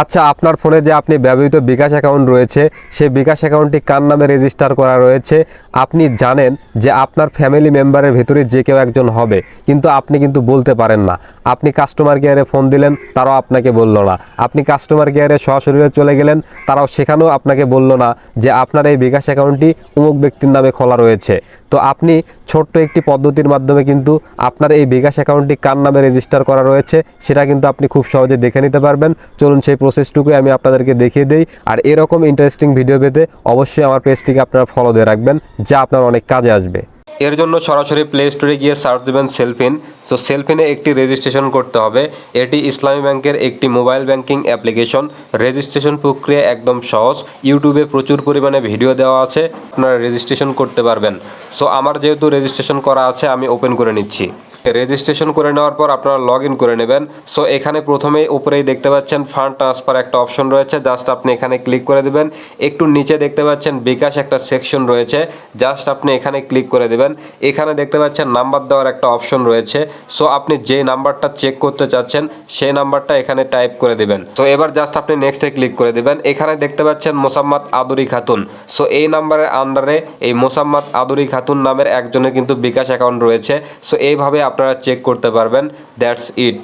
আচ্ছা আপনার ফোনে যে আপনি ব্যবহৃত বিকাশ অ্যাকাউন্ট রয়েছে, সেই বিকাশ অ্যাকাউন্টটি কার নামে রেজিস্টার করা রয়েছে? আপনি জানেন যে আপনার ফ্যামিলি মেম্বারের ভেতরে যে কেউ একজন হবে, কিন্তু আপনি কিন্তু বলতে পারেন না। আপনি কাস্টমার কেয়ারে ফোন দিলেন, তারাও আপনাকে বলল না। আপনি কাস্টমার কেয়ারে সরাসরি চলে গেলেন, তারাও সেখানেও আপনাকে বলল না যে আপনার এই বিকাশ অ্যাকাউন্টটি অমুক ব্যক্তির নামে খোলা রয়েছে। তো আপনি ছোট্ট একটি পদ্ধতির মাধ্যমে কিন্তু আপনার এই বিকাশ অ্যাকাউন্টটি কার নামে রেজিস্টার করা রয়েছে, সেটা কিন্তু আপনি খুব সহজে দেখে নিতে পারবেন। চলুন সেই প্রসেসটুকুই আমি আপনাদেরকে দেখিয়ে দিই। আর এরকম ইন্টারেস্টিং ভিডিও পেতে অবশ্যই আমার পেজটিকে আপনারা ফলো দিয়ে রাখবেন, যা আপনার অনেক কাজে আসবে। এর জন্য সরাসরি প্লে স্টোরে গিয়ে সার্চ দেবেন সেলফিন সো সেলফিনে একটি রেজিস্ট্রেশন করতে হবে। এটি ইসলামী ব্যাংকের একটি মোবাইল ব্যাংকিং অ্যাপ্লিকেশন রেজিস্ট্রেশন প্রক্রিয়া একদম সহজ। ইউটিউবে প্রচুর পরিমাণে ভিডিও দেওয়া আছে। আপনারা রেজিস্ট্রেশন করতে পারবেন। সো আমার যেহেতু রেজিস্ট্রেশন করা আছে, আমি ওপেন করে নিচ্ছি। রেজিস্ট্রেশন করে নেওয়ার পর আপনারা লগ ইন করে নেবেন। সো এখানে প্রথমেই উপরেই দেখতে পাচ্ছেন ফান্ড ট্রান্সফার একটা অপশন রয়েছে। জাস্ট আপনি এখানে ক্লিক করে দেবেন। একটু নিচে দেখতে পাচ্ছেন বিকাশ একটা সেকশন রয়েছে। জাস্ট আপনি এখানে ক্লিক করে দেবেন। এখানে দেখতে পাচ্ছেন নাম্বার দেওয়ার একটা অপশন রয়েছে। সো আপনি যে নাম্বারটা চেক করতে চাচ্ছেন, সেই নাম্বারটা এখানে টাইপ করে দেবেন। তো এবার জাস্ট আপনি নেক্সটে ক্লিক করে দেবেন। এখানে দেখতে পাচ্ছেন মোসাম্মদ আদুরি খাতুন। সো এই নাম্বারের আন্ডারে এই মোসাম্মদ আদুরি খাতুন নামের একজনের কিন্তু বিকাশ অ্যাকাউন্ট রয়েছে। সো এইভাবে আপনারা চেক করতে পারবেন দ্যাটস ইট